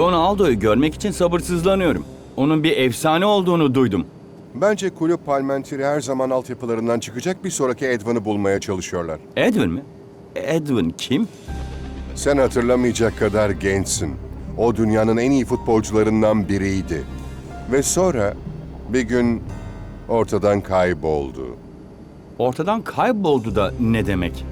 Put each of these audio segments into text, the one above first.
Donaldo'yu görmek için sabırsızlanıyorum. Onun bir efsane olduğunu duydum. Bence kulüp Palmentiri her zaman altyapılarından çıkacak bir sonraki Edvan'ı bulmaya çalışıyorlar. Edwin mi? Edwin kim? Sen hatırlamayacak kadar gençsin. O dünyanın en iyi futbolcularından biriydi. Ve sonra bir gün ortadan kayboldu. Ortadan kayboldu da ne demek?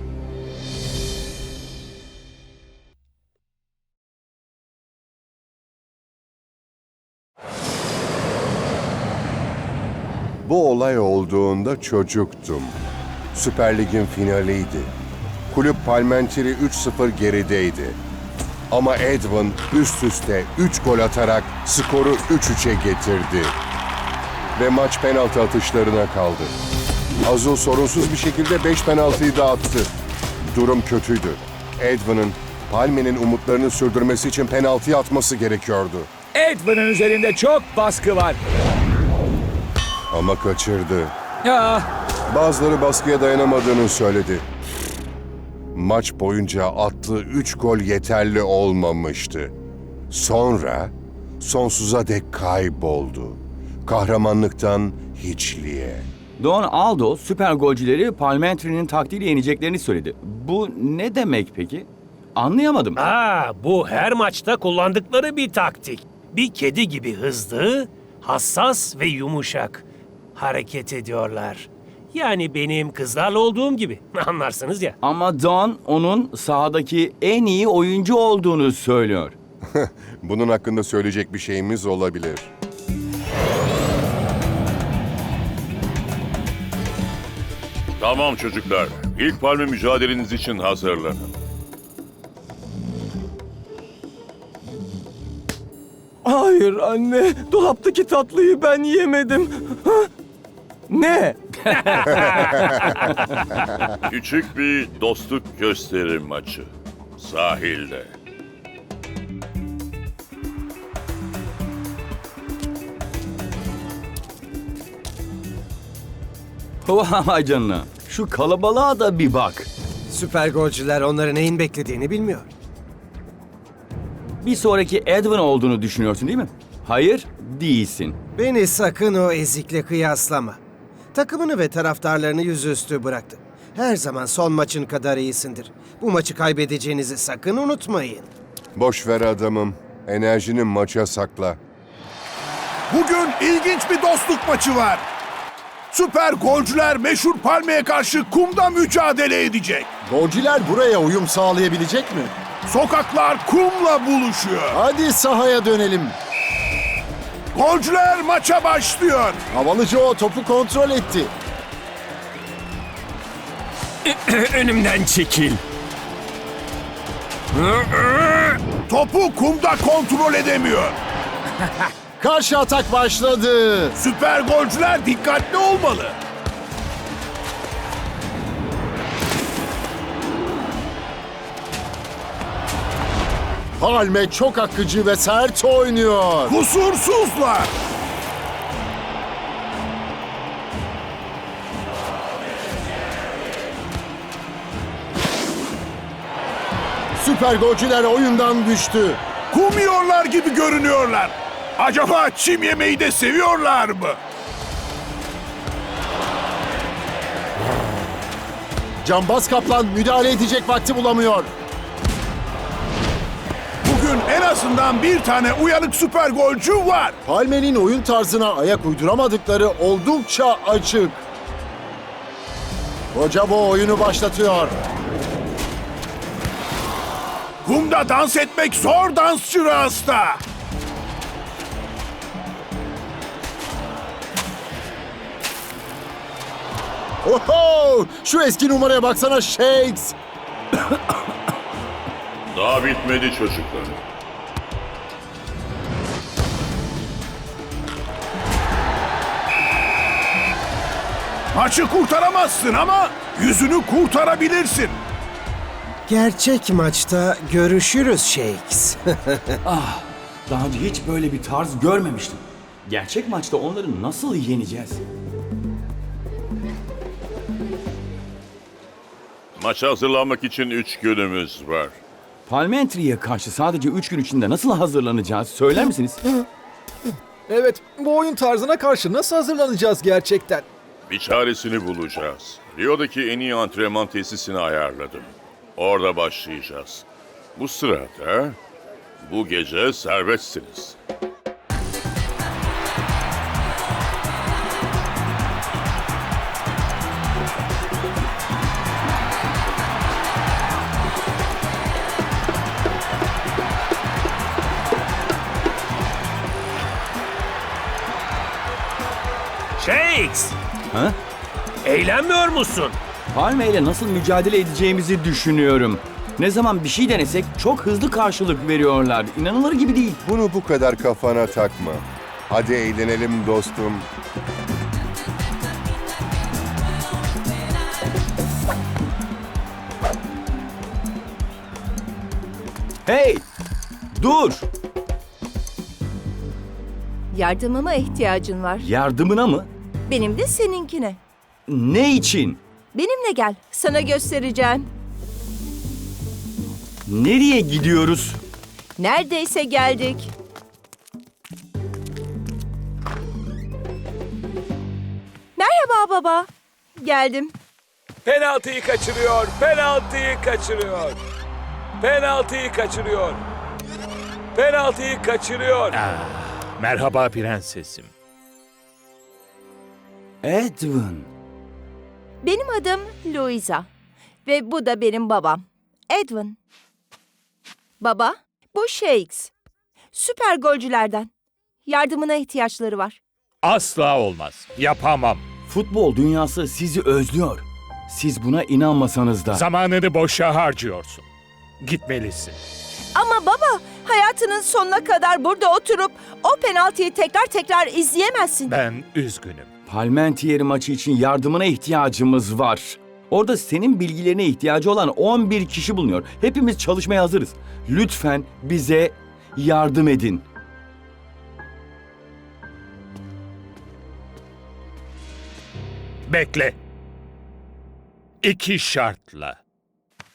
Bu olay olduğunda çocuktum. Süper Lig'in finaliydi. Kulüp Palmentiri 3-0 gerideydi. Ama Edwin üst üste 3 gol atarak skoru 3-3'e getirdi. Ve maç penaltı atışlarına kaldı. Azul sorunsuz bir şekilde 5 penaltıyı da attı. Durum kötüydü. Edwin'in Palme'nin umutlarını sürdürmesi için penaltıyı atması gerekiyordu. Edwin'in üzerinde çok baskı var. Ama kaçırdı. Ya, Bazıları baskıya dayanamadığını söyledi. Maç boyunca attığı 3 gol yeterli olmamıştı. Sonra sonsuza dek kayboldu. Kahramanlıktan hiçliğe. Donaldo süper golcüleri Palmentri'nin taktiğiyle yeneceklerini söyledi. Bu ne demek peki? Anlayamadım. Aa, bu her maçta kullandıkları bir taktik. Bir kedi gibi hızlı, hassas ve yumuşak hareket ediyorlar. Yani benim kızlarla olduğum gibi. Anlarsınız ya. Ama Don onun sahadaki en iyi oyuncu olduğunu söylüyor. Bunun hakkında söyleyecek bir şeyimiz olabilir. Tamam çocuklar. İlk palmi mücadeleniz için hazırlanın. Hayır anne, dolaptaki tatlıyı ben yemedim. Ne? Küçük bir dostluk gösteri maçı. Sahilde. Vay canına. Şu kalabalığa da bir bak. Süper golcüler onların neyin beklediğini bilmiyor. Bir sonraki Edwin olduğunu düşünüyorsun değil mi? Hayır, değilsin. Beni sakın o ezikle kıyaslama. Takımını ve taraftarlarını yüzüstü bıraktı. Her zaman son maçın kadar iyisindir. Bu maçı kaybedeceğinizi sakın unutmayın. Boş ver adamım. Enerjini maça sakla. Bugün ilginç bir dostluk maçı var. Süper golcüler meşhur Palme'ye karşı kumda mücadele edecek. Golcüler buraya uyum sağlayabilecek mi? Sokaklar kumla buluşuyor. Hadi sahaya dönelim. Golcüler maça başlıyor. Havalıcı o topu kontrol etti. önümden çekil. Topu kumda kontrol edemiyor. Karşı atak başladı. Süper golcüler dikkatli olmalı. Palme çok akıcı ve sert oynuyor. Kusursuzlar. Süper golcüler oyundan düştü. Kum yiyorlar gibi görünüyorlar. Acaba çim yemeyi de seviyorlar mı? Cambaz Kaplan müdahale edecek vakti bulamıyor. Azından bir tane uyanık süper golcü var. Palme'nin oyun tarzına ayak uyduramadıkları oldukça açık. Hoca bu oyunu başlatıyor. Kumda dans etmek zor dansçı rasta. Oho! Şu eski numaraya baksana Shakes. Daha bitmedi çocuklar. Maçı kurtaramazsın ama yüzünü kurtarabilirsin. Gerçek maçta görüşürüz Shakes. Daha önce hiç böyle bir tarz görmemiştim. Gerçek maçta onları nasıl yeneceğiz? Maça hazırlanmak için üç günümüz var. Parliamentary'e karşı sadece 3 gün içinde nasıl hazırlanacağız söyler misiniz? Evet, bu oyun tarzına karşı nasıl hazırlanacağız gerçekten? Bir çaresini bulacağız. Rio'daki en iyi antrenman tesisini ayarladım. Orada başlayacağız. Bu sırada bu gece serbestsiniz. Shakes! Ha? Eğlenmiyor musun? Palme ile nasıl mücadele edeceğimizi düşünüyorum. Ne zaman bir şey denesek çok hızlı karşılık veriyorlar. İnanılır gibi değil. Bunu bu kadar kafana takma. Hadi eğlenelim dostum. Hey! Dur! Yardımıma ihtiyacın var. Yardımına mı? Benim de seninkine. Ne için? Benimle gel. Sana göstereceğim. Nereye gidiyoruz? Neredeyse geldik. Merhaba baba. Geldim. Penaltıyı kaçırıyor. Penaltıyı kaçırıyor. Penaltıyı kaçırıyor. Penaltıyı kaçırıyor. Merhaba prensesim. Edwin. Benim adım Louisa. Ve bu da benim babam. Edwin. Baba, bu Shakes. Süper golcülerden. Yardımına ihtiyaçları var. Asla olmaz. Yapamam. Futbol dünyası sizi özlüyor. Siz buna inanmasanız da. Zamanını boşa harcıyorsun. Gitmelisin. Ama baba, hayatının sonuna kadar burada oturup o penaltıyı tekrar tekrar izleyemezsin. Ben üzgünüm. Palmentieri maçı için yardımına ihtiyacımız var. Orada senin bilgilerine ihtiyacı olan 11 kişi bulunuyor. Hepimiz çalışmaya hazırız. Lütfen bize yardım edin. Bekle. İki şartla.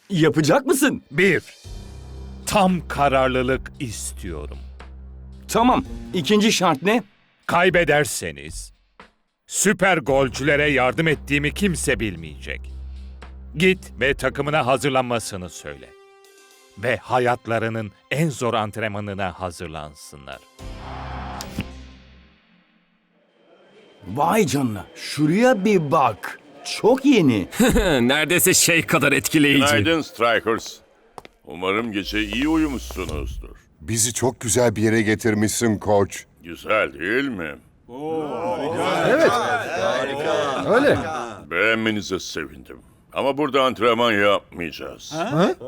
Yapacak mısın? Bir, tam kararlılık istiyorum. Tamam. İkinci şart ne? Kaybederseniz, süper golcülere yardım ettiğimi kimse bilmeyecek. Git ve takımına hazırlanmasını söyle. Ve hayatlarının en zor antrenmanına hazırlansınlar. Vay canına. Şuraya bir bak. Çok yeni. Neredeyse şey kadar etkileyici. Günaydın Strikers. Umarım gece iyi uyumuşsunuzdur. Bizi çok güzel bir yere getirmişsin koç. Güzel değil mi? Öyle. Beğenmenize sevindim. Ama burada antrenman yapmayacağız.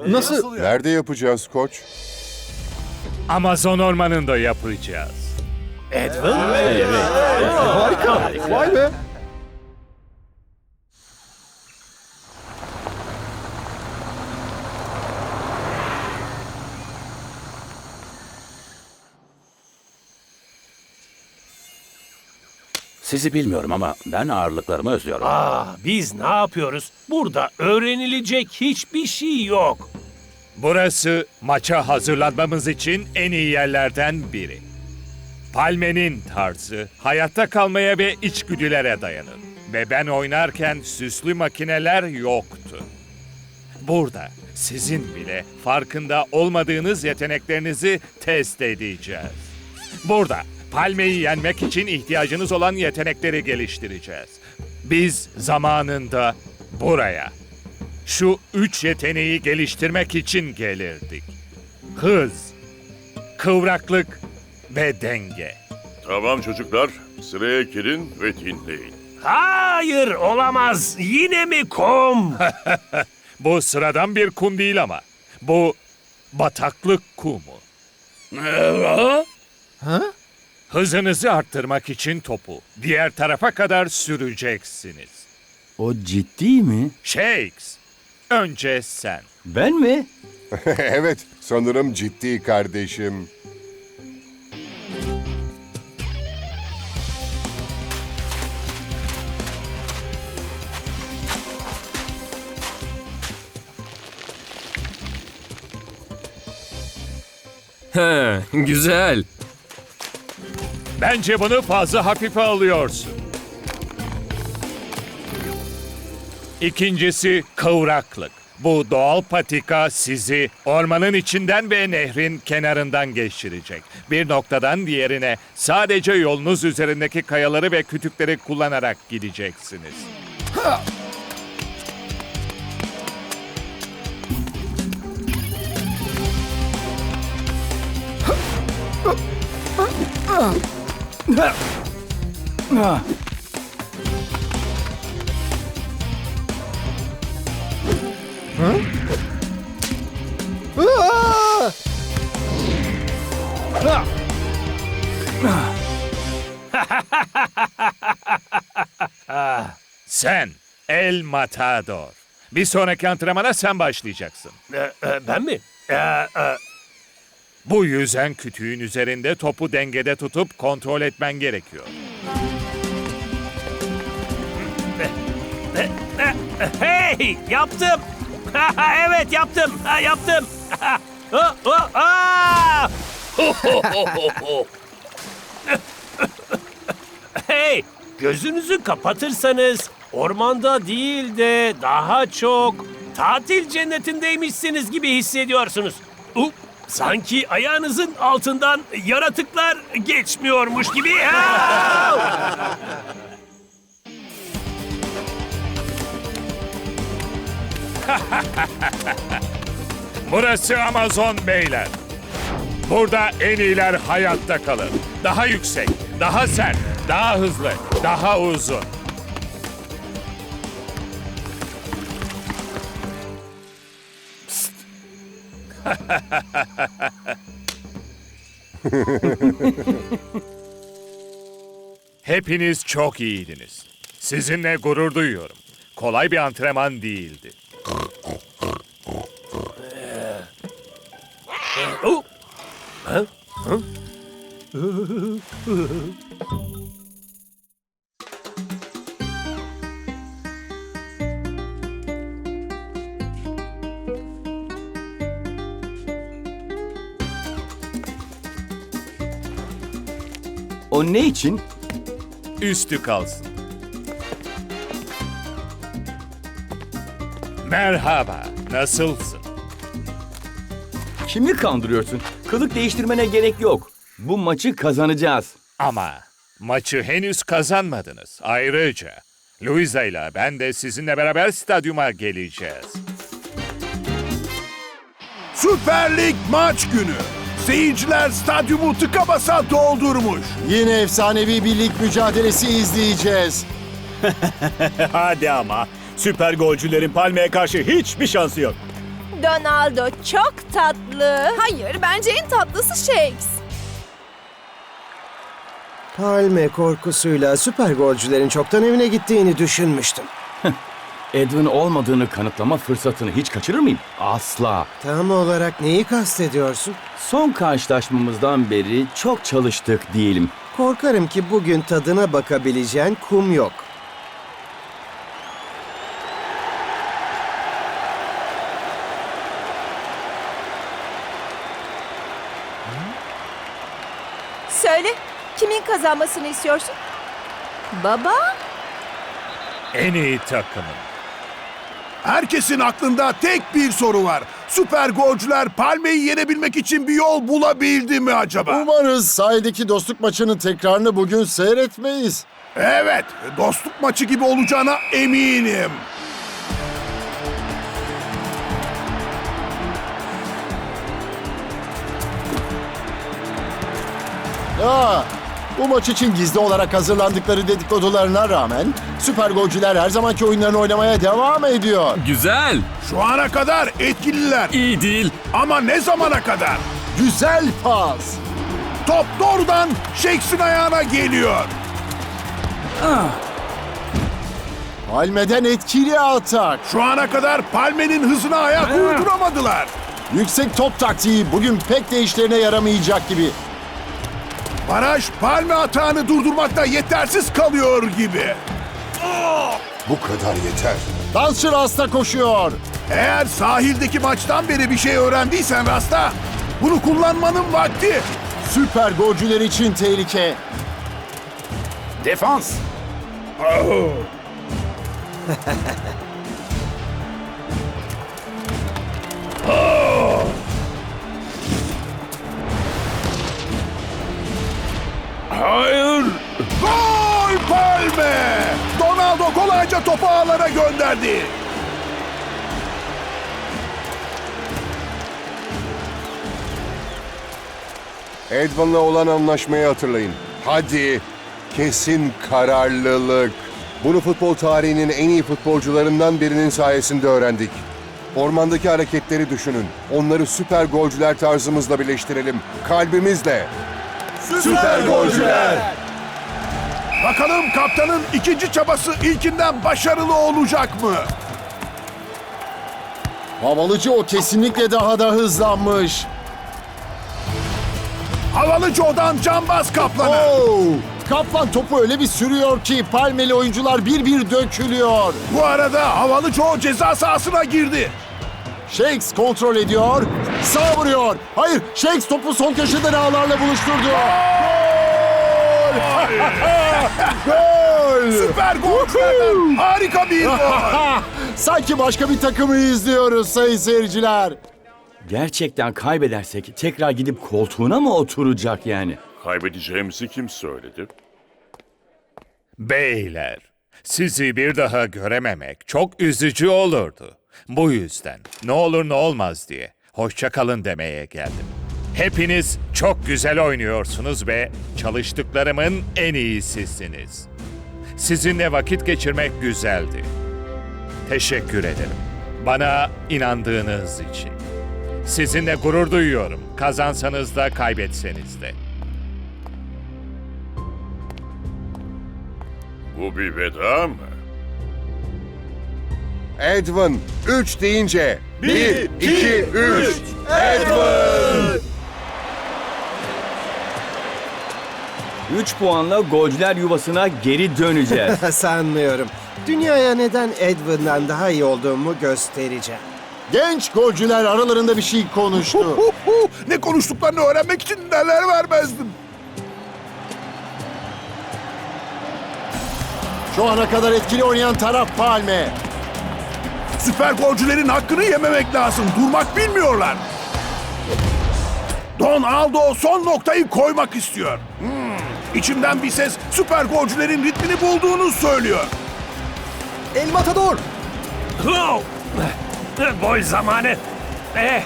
Nasıl? Nerede yapacağız koç? Amazon ormanında yapacağız. Harika. Vay be. Sizi bilmiyorum ama ben ağırlıklarımı özlüyorum. Aa, biz ne yapıyoruz? Burada öğrenilecek hiçbir şey yok. Burası maça hazırlanmamız için en iyi yerlerden biri. Palme'nin tarzı hayatta kalmaya ve içgüdülere dayanır. Ve ben oynarken süslü makineler yoktu. Burada sizin bile farkında olmadığınız yeteneklerinizi test edeceğiz. Burada Palme'yi yenmek için ihtiyacınız olan yetenekleri geliştireceğiz. Biz zamanında buraya şu üç yeteneği geliştirmek için gelirdik. Hız, kıvraklık ve denge. Tamam çocuklar, sıraya girin ve dinleyin. Hayır, olamaz. Yine mi kum? Bu sıradan bir kum değil ama. Bu bataklık kumu. Ha? Hızınızı arttırmak için topu diğer tarafa kadar süreceksiniz. O ciddi mi? Shakes, önce sen. Ben mi? evet, sanırım ciddi kardeşim. He, güzel. Bence bunu fazla hafife alıyorsun. İkincisi kıvraklık. Bu doğal patika sizi ormanın içinden ve nehrin kenarından geçirecek. Bir noktadan diğerine sadece yolunuz üzerindeki kayaları ve kütükleri kullanarak gideceksiniz. Sen El Matador. Bir sonraki antrenmana sen başlayacaksın. E, e, ben mi? E, e, Bu yüzen kütüğün üzerinde topu dengede tutup kontrol etmen gerekiyor. hey! Yaptım! evet yaptım! Ha, yaptım! Ha, ha, ha! hey! Gözünüzü kapatırsanız ormanda değil de daha çok tatil cennetindeymişsiniz gibi hissediyorsunuz. Up, sanki ayağınızın altından yaratıklar geçmiyormuş gibi. Burası Amazon beyler. Burada en iyiler hayatta kalır. Daha yüksek, daha sert, daha hızlı, daha uzun. Hepiniz çok iyiydiniz. Sizinle gurur duyuyorum. Kolay bir antrenman değildi. Oh! Ha? Ha? O ne için? üstü kalsın. Merhaba, nasılsın? Kimi kandırıyorsun? Kılık değiştirmene gerek yok. Bu maçı kazanacağız. Ama maçı henüz kazanmadınız. Ayrıca Luisa ile ben de sizinle beraber stadyuma geleceğiz. Süper Lig maç günü. Seyirciler stadyumu tıka basa doldurmuş. Yine efsanevi bir lig mücadelesi izleyeceğiz. Hadi ama. Süper golcülerin Palme'ye karşı hiçbir şansı yok. Donaldo çok tatlı. Hayır, bence en tatlısı Shakes. Palme korkusuyla süper golcülerin çoktan evine gittiğini düşünmüştüm. Edwin olmadığını kanıtlama fırsatını hiç kaçırır mıyım? Asla. Tam olarak neyi kastediyorsun? Son karşılaşmamızdan beri çok çalıştık diyelim. Korkarım ki bugün tadına bakabileceğin kum yok. Söyle, kimin kazanmasını istiyorsun? Baba? En iyi takımın. Herkesin aklında tek bir soru var. Süper golcüler Palme'yi yenebilmek için bir yol bulabildi mi acaba? Umarız sahildeki dostluk maçının tekrarını bugün seyretmeyiz. Evet, dostluk maçı gibi olacağına eminim. Ya bu maç için gizli olarak hazırlandıkları dedikodularına rağmen süper golcüler her zamanki oyunlarını oynamaya devam ediyor. Güzel. Şu ana kadar etkililer. İyi değil. Ama ne zamana kadar? Güzel pas. Top doğrudan Shakes'in ayağına geliyor. Palme'den etkili atak. Şu ana kadar Palme'nin hızına ayak uyduramadılar. Yüksek top taktiği bugün pek de işlerine yaramayacak gibi. Baraj Palme atağını durdurmakta yetersiz kalıyor gibi. Bu kadar yeter. Dansçı Rasta koşuyor. Eğer sahildeki maçtan beri bir şey öğrendiysen Rasta, Bunu kullanmanın vakti. Süper golcüler için tehlike. Defans. Hayır. Gol Palme! Donaldo kolayca topu ağlara gönderdi. Edwin'la olan anlaşmayı hatırlayın. Hadi, kesin kararlılık. Bunu futbol tarihinin en iyi futbolcularından birinin sayesinde öğrendik. Ormandaki hareketleri düşünün. Onları süper golcüler tarzımızla birleştirelim. Kalbimizle. Süper golcüler! Bakalım kaptanın ikinci çabası ilkinden başarılı olacak mı? Havalıcı o kesinlikle daha da hızlanmış. Havalı Joe'dan cambaz kaplana. Oo! Kaplan topu öyle bir sürüyor ki palmeli oyuncular bir bir dökülüyor. Bu arada havalı Joe ceza sahasına girdi. Shakes kontrol ediyor. Sağ vuruyor. Hayır, Shakes topu son köşeden ağlarla buluşturdu. Gol! Süper golcülerden harika bir gol. Sanki başka bir takımı izliyoruz sayın seyirciler. Gerçekten kaybedersek tekrar gidip koltuğuna mı oturacak yani? Kaybedeceğimizi kim söyledi? Beyler, sizi bir daha görememek çok üzücü olurdu. Bu yüzden ne olur ne olmaz diye hoşça kalın demeye geldim. Hepiniz çok güzel oynuyorsunuz ve çalıştıklarımın en iyisisiniz. Sizinle vakit geçirmek güzeldi. Teşekkür ederim. Bana inandığınız için. Sizinle gurur duyuyorum. Kazansanız da kaybetseniz de. Bu bir veda mı? Edwin, 3 deyince. 1, 2, 3. Edwin! 3 puanla golcüler yuvasına geri döneceğiz. Sanmıyorum. Dünyaya neden Edwin'den daha iyi olduğumu göstereceğim. Genç golcüler aralarında bir şey konuştu. Ne konuştuklarını öğrenmek için neler vermezdim. Şu ana kadar etkili oynayan taraf Palme. Süper golcülerin hakkını yememek lazım. Durmak bilmiyorlar. Donaldo son noktayı koymak istiyor. Hmm, İçimden bir ses süper golcülerin ritmini bulduğunu söylüyor. El Matador. Wow! Gol zamanı. Eh,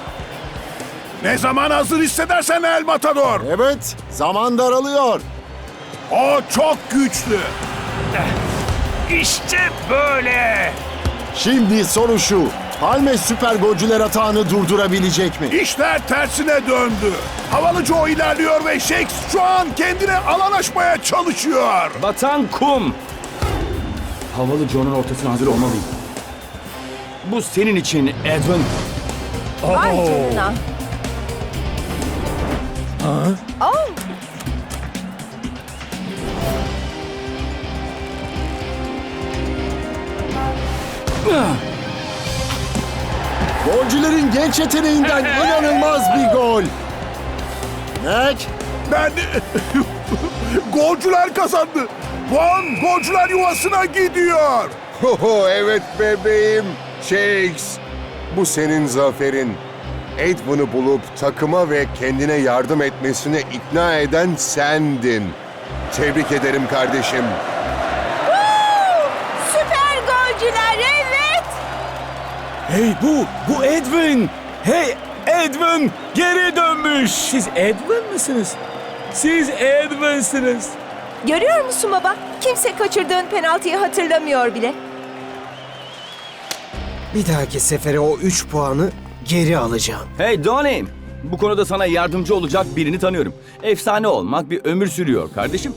Ne zaman hazır hissedersen El Matador. Evet, zaman daralıyor. O çok güçlü. işte böyle. Şimdi soru şu. Palme süper golcüler atağını durdurabilecek mi? İşler tersine döndü. Havalı Joe ilerliyor ve Shakes şu an kendine alan açmaya çalışıyor. Batan kum. Havalı John'un ortasına hazır olmalıyım. Bu senin için Edwin. Vay canına. Oh, Golcülerin genç yeteneğinden inanılmaz bir gol. Mac, Ben... golcüler kazandı. Puan golcüler yuvasına gidiyor. Hoho, evet bebeğim. Shakes, bu senin zaferin. Edwin'i bulup takıma ve kendine yardım etmesine ikna eden sendin. Tebrik ederim kardeşim. Hey bu, bu Edwin. Hey Edwin geri dönmüş. Siz Edwin misiniz? Siz Edwin'siniz. Görüyor musun baba? Kimse kaçırdığın penaltıyı hatırlamıyor bile. Bir dahaki sefere o 3 puanı geri alacağım. Hey Donnie. Bu konuda sana yardımcı olacak birini tanıyorum. Efsane olmak bir ömür sürüyor kardeşim.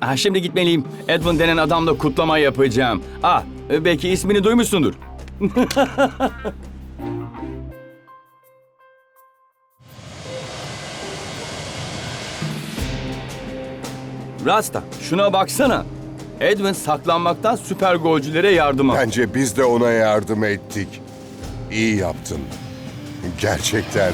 Ah, şimdi gitmeliyim. Edwin denen adamla kutlama yapacağım. Ah, belki ismini duymuşsundur. Rasta, şuna baksana. Edwin saklanmaktan süper golcülere yardıma. Bence biz de ona yardım ettik. İyi yaptın. Gerçekten.